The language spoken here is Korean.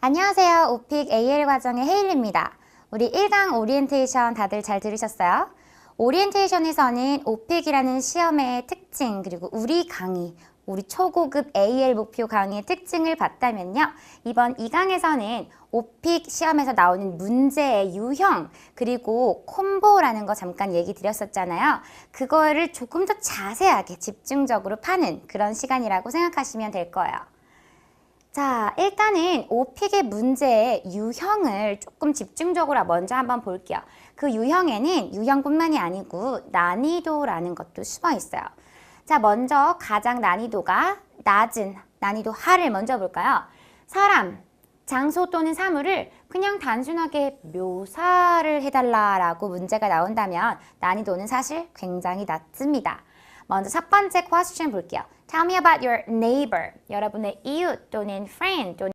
안녕하세요. 오픽 AL 과정의 헤일리입니다. 우리 1강 오리엔테이션 다들 잘 들으셨어요? 오리엔테이션에서는 오픽이라는 시험의 특징 그리고 우리 강의 우리 초고급 AL 목표 강의의 특징을 봤다면요. 이번 2강에서는 오픽 시험에서 나오는 문제의 유형 그리고 콤보라는 거 잠깐 얘기 드렸었잖아요. 그거를 조금 더 자세하게 집중적으로 파는 그런 시간이라고 생각하시면 될 거예요. 자, 일단은 오픽의 문제의 유형을 조금 집중적으로 먼저 한번 볼게요. 그 유형에는 유형뿐만이 아니고 난이도라는 것도 숨어 있어요. 자, 먼저 가장 난이도가 낮은 난이도 하를 먼저 볼까요? 사람, 장소 또는 사물을 그냥 단순하게 묘사를 해달라라고 문제가 나온다면 난이도는 사실 굉장히 낮습니다. 먼저 첫 번째 question 볼게요. Tell me about your neighbor. 여러분의 이웃 또는 friend 또는